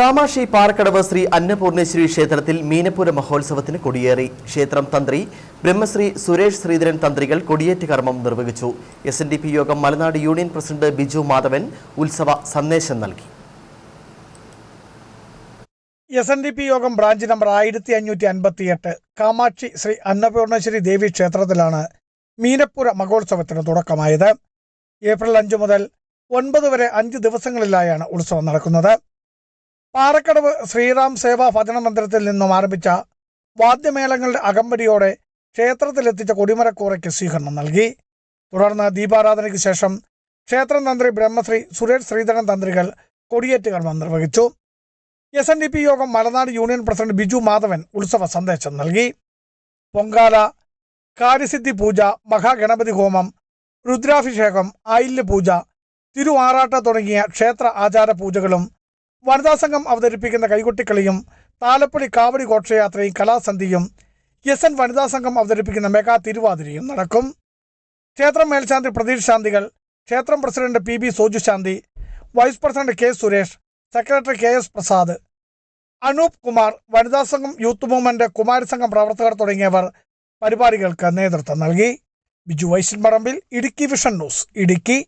കാമാക്ഷി പാറക്കടവ് ശ്രീ അന്നപൂർണേശ്വരി ക്ഷേത്രത്തിൽ മീനപ്പൂര മഹോത്സവത്തിന് കൊടിയേറി. ക്ഷേത്രം തന്ത്രി ബ്രഹ്മശ്രീ സുരേഷ് ശ്രീധരൻ തന്ത്രികൾ കൊടിയേറ്റ് കർമ്മം നിർവഹിച്ചു. എസ് എൻ ഡി പി യോഗം മലനാട് യൂണിയൻ പ്രസിഡന്റ് ബിജു മാധവൻ ഉത്സവ സന്ദേശം നൽകി. എസ് എൻ ഡി പി യോഗം ബ്രാഞ്ച് നമ്പർ ആയിരത്തി അഞ്ഞൂറ്റി അൻപത്തി എട്ട് കാമാക്ഷി ശ്രീ അന്നപൂർണേശ്വരി ദേവി ക്ഷേത്രത്തിലാണ് മീനപ്പുര മഹോത്സവത്തിന് തുടക്കമായത്. ഏപ്രിൽ അഞ്ച് മുതൽ ഒൻപത് വരെ അഞ്ച് ദിവസങ്ങളിലായാണ് ഉത്സവം നടക്കുന്നത്. പാറക്കടവ് ശ്രീറാം സേവാ ഭജന മന്ദിരത്തിൽ നിന്നും ആരംഭിച്ച വാദ്യമേളങ്ങളുടെ അകമ്പടിയോടെ ക്ഷേത്രത്തിലെത്തിച്ച കൊടിമരക്കൂറയ്ക്ക് സ്വീകരണം നൽകി. തുടർന്ന് ദീപാരാധനയ്ക്ക് ശേഷം ക്ഷേത്രം തന്ത്രി ബ്രഹ്മശ്രീ സുരേഷ് ശ്രീധരൻ തന്ത്രികൾ കൊടിയേറ്റ് നിർവഹിച്ചു എസ് എൻ ഡി പി യോഗം മലനാട് യൂണിയൻ പ്രസിഡന്റ് ബിജു മാധവൻ ഉത്സവ സന്ദേശം നൽകി. പൊങ്കാല കാര്യസിദ്ധി പൂജ മഹാഗണപതി ഹോമം രുദ്രാഭിഷേകം ആയില്യ പൂജ തിരുവാറാട്ട തുടങ്ങിയ ക്ഷേത്ര ആചാര പൂജകളും വനിതാ സംഘം അവതരിപ്പിക്കുന്ന കൈകൊട്ടിക്കളിയും താലപ്പൊലി കാവടി ഘോഷയാത്രയും കലാസന്ധിയും എസ് എൻ വനിതാ സംഘം അവതരിപ്പിക്കുന്ന മെഗാ തിരുവാതിരയും നടക്കും. ക്ഷേത്രം മേൽശാന്തി പ്രതീഷ് ശാന്തികൾ ക്ഷേത്രം president P B Soju Santhi vice president K Suresh secretary K S Prasad Anoop Kumar വനിതാ സംഘം യൂത്ത് മൂവ്മെന്റ് കുമാരസംഘം പ്രവർത്തകർ തുടങ്ങിയവർ പരിപാടികൾക്ക് നേതൃത്വം നൽകി. Biju Vaishan Parambil Idukki vision news Idukki.